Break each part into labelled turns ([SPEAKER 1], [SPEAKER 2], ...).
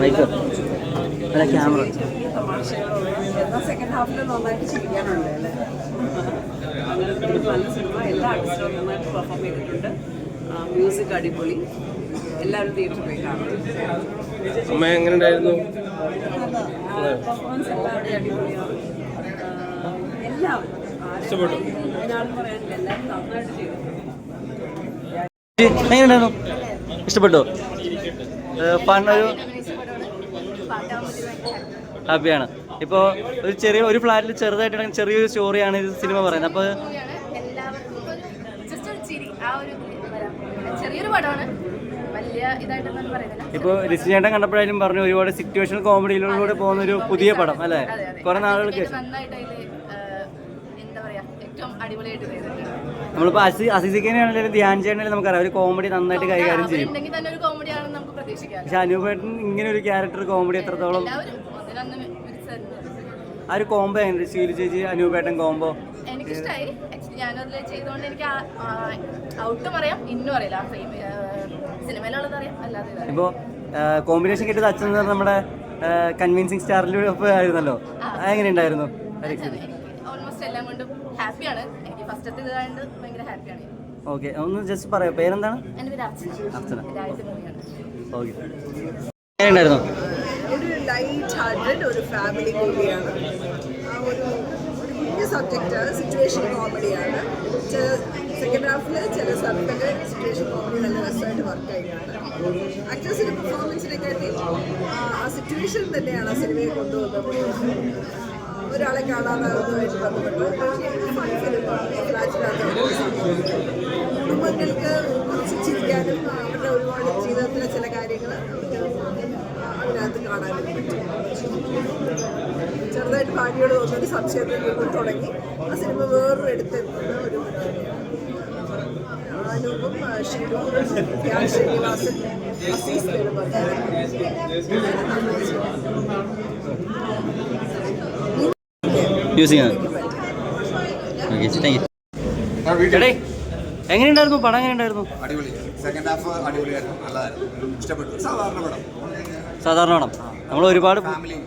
[SPEAKER 1] Mic അല്ല camera
[SPEAKER 2] second ഹാഫിൽ നന്നായിട്ട് ചിരിക്കാനുണ്ട് അല്ലേ? നല്ല സിനിമ. എല്ലാ ആർട്ടിസ്റ്റും നന്നായിട്ട് പെർഫോം ചെയ്തിട്ടുണ്ട്. മ്യൂസിക് അടിപൊളി. എല്ലാവരും തിയേറ്ററിൽ പോയി കാണും.
[SPEAKER 3] അമ്മ എങ്ങനെ ഉണ്ടായിരുന്നു?
[SPEAKER 2] പെർഫോമൻസ് എല്ലാവരുടെയും അടിപൊളിയാണ്. എല്ലാവരും.
[SPEAKER 3] ഇഷ്ടപ്പെട്ടു.
[SPEAKER 2] അതിനാളും പറയാനില്ല. എല്ലാവരും നന്നായിട്ട് ചെയ്തിട്ടുണ്ട്.
[SPEAKER 1] എങ്ങനെയുണ്ടായിരുന്നു? ഇഷ്ടപ്പെട്ടോ? പണ്ടൊരു ഹാപ്പിയാണ്. ഇപ്പോൾ ഒരു ചെറിയ ഒരു ഫ്ലാറ്റിൽ ചെറുതായിട്ട് ചെറിയൊരു സ്റ്റോറിയാണ് ഇത് സിനിമ പറയുന്നത്. അപ്പോൾ ഇപ്പോൾ ലിസ്റ്റിനേട്ടൻ കണ്ടപ്പോഴായാലും പറഞ്ഞു ഒരുപാട് സിറ്റുവേഷൻ കോമഡിയിലൂടെ പോകുന്ന ഒരു പുതിയ പടം അല്ലേ. കുറേ നാളുകൾക്ക്
[SPEAKER 4] ഇത് നന്നായിട്ട് അതിൽ എന്താ പറയാ ഏറ്റവും അടിപൊളിയായിട്ട് ചെയ്തിട്ടുണ്ട്.
[SPEAKER 1] നമ്മളിപ്പോൾ അസി അസിസിക്കാനാണെങ്കിലും ധ്യാൻ ചെയ്യണമെങ്കിലും നമുക്കറിയാം. ഒരു കോമഡി നന്നായിട്ട് കൈകാര്യം ചെയ്യും.
[SPEAKER 4] തന്നെ ഒരു കോമഡി ആണെന്ന് നമുക്ക് പ്രതീക്ഷിക്കാം.
[SPEAKER 1] പക്ഷെ അനൂപേട്ടൻ ഇങ്ങനെ ഒരു ക്യാരക്ടർ കോമഡി എത്രത്തോളം
[SPEAKER 4] എല്ലാവരും
[SPEAKER 1] ആ ഒരു കോംബോ എങ്ങനെ? ശീലി ചേച്ചി അനൂപേട്ടൻ കോംബോ.
[SPEAKER 4] എനിക്കിഷ്ടമായി ആക്ച്വലി ഞാനതിൽ ചെയ്തുകൊണ്ട് എനിക്ക് ഔട്ടും അറിയാം ഇന്നും അറിയില്ല. ആ ഫെയിം സിനിമയിലുള്ളത് അറിയാം അല്ലാതെ ഇതറിയാം.
[SPEAKER 1] ഇപ്പോൾ കോമ്പിനേഷൻ കിട്ടിയത് അച്ഛൻ എന്ന് നമ്മുടെ കൺവിൻസിങ് സ്റ്റാറിലൂടെ ഒപ്പം ആയിരുന്നല്ലോ. അതെങ്ങനെ ഉണ്ടായിരുന്നു
[SPEAKER 4] എനിക്ക് ഓൾമോസ്റ്റ് എല്ലാം കൊണ്ടും ഹാപ്പിയാണ്. എനിക്ക് ഫസ്റ്റത്തെ ഇതായത് ഭയങ്കര ഹാപ്പിയാണ്.
[SPEAKER 1] ഓക്കെ ഒന്ന് ജസ്റ്റ് പറയാം. പേരെന്താണ്?
[SPEAKER 4] എന്റെ പേര് അർച്ചന.
[SPEAKER 1] അർച്ചന. ഓക്കെ എങ്ങനെ
[SPEAKER 2] ഒരു ലൈറ്റ് ഹാർട്ടഡ് ഒരു ഫാമിലി കോമഡിയാണ് ആ ഒരു ഒരു കുഞ്ഞു സബ്ജക്റ്റ് സിറ്റുവേഷൻ കോമഡിയാണ് സെക്കൻഡ് ഹാഫിൽ ചില സ്ഥലത്തൊക്കെ സിറ്റുവേഷൻ കോമഡി നല്ല രസമായിട്ട് വർക്ക് ആയിട്ടാണ് ആക്ടേഴ്സിന്റെ പെർഫോമൻസിനെക്കാട്ടി ആ സിറ്റുവേഷൻ തന്നെയാണ് ആ സിനിമയെ കൊണ്ടുവന്നത്. ഒരാളെ കാണാതാകുന്നതുമായിട്ട് ബന്ധപ്പെട്ട് കുടുംബങ്ങൾക്ക് കുറച്ച് ചിരിക്കാനും അവരുടെ ഒരുപാട് ജീവിതത്തിലെ ചില കാര്യങ്ങൾ അതിനകത്ത് കാണാനും പറ്റും. ചെറുതായിട്ട് ഭാര്യയോട് തോന്നുന്നൊരു സംശയത്തിൽ നിന്ന് തുടങ്ങി. ആ സിനിമ വേറൊരു എടുത്തെത്തുന്ന ഒരു അനൂപും ഷീലും Dhyan Sreenivasan Azees
[SPEAKER 1] okay thank you ചേട്ടേ എങ്ങനെയുണ്ടായിരുന്നു? പടം എങ്ങനെയുണ്ടായിരുന്നു?
[SPEAKER 5] അടിപൊളി. സെക്കൻഡ് ഹാഫ് അടിപൊളിയായിരുന്നു നല്ലതായിരുന്നു ഇഷ്ടപ്പെട്ടു. സാധാരണ പടം.
[SPEAKER 1] സാധാരണ പടം. നമ്മൾ ഒരുപാട്
[SPEAKER 5] ഫാമിലി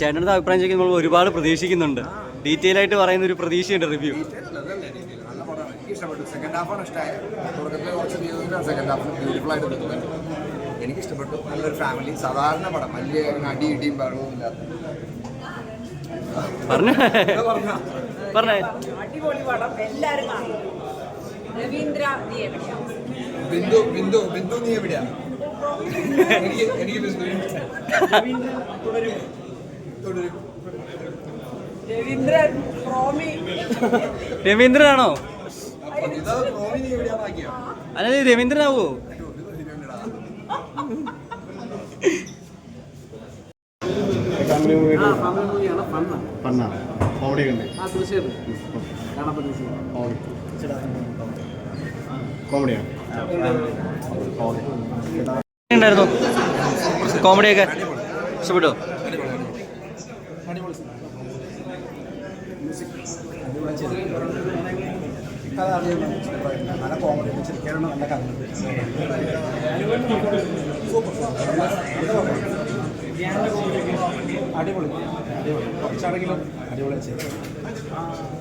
[SPEAKER 1] ചേട്ടന്റെ അഭിപ്രായം ചോദിക്കും നമ്മൾ ഒരുപാട് പ്രതീക്ഷിക്കുന്നുണ്ട്. ഡീറ്റെയിൽ ആയിട്ട് പറയുന്ന ഒരു പ്രതീക്ഷയുണ്ട് റിവ്യൂ
[SPEAKER 5] ഇഷ്ടപ്പെട്ടു. സെക്കൻഡ് ഹാഫാണ് ഇഷ്ടമായത് തുടക്കത്തിൽ കുറച്ച് സെക്കൻഡ് ഹാഫ് ബ്യൂട്ടിഫുൾ ആയിട്ട് നിൽക്കുന്നത് നല്ലൊരു ഫാമിലി സാധാരണ പടം. വലിയ അടി ഇടിയും ബഹളവും ഇല്ലാത്ത.
[SPEAKER 1] പറഞ്ഞു. പറഞ്ഞേ.
[SPEAKER 2] അടിപൊളി പടം എല്ലാവരും കാണും. രവീന്ദ്ര നീ
[SPEAKER 5] ബിന്ദു ബിന്ദു ബിന്ദു നീ എവിടെയാ? എനിക്ക് എനിക്ക് തുടരും.
[SPEAKER 2] രവീന്ദ്രൻ പ്രോമി.
[SPEAKER 1] രവീന്ദ്രനാണോ?
[SPEAKER 5] അല്ല രവീന്ദ്രനാവോ? പ്രോമി നീ
[SPEAKER 6] ഫണ്ണാണ് കോമഡി ഉണ്ട് കോമഡിയാണ്
[SPEAKER 1] ഉണ്ടായിരുന്നു കോമഡിയൊക്കെ ഇഷ്ടപ്പെട്ടോ
[SPEAKER 6] നല്ല കോമഡി. ചിരിക്കാനുള്ള നല്ല കഥ അടിപൊളി. അടിപൊളി. കുറച്ചാണെങ്കിലും അടിപൊളി ചെയ്തു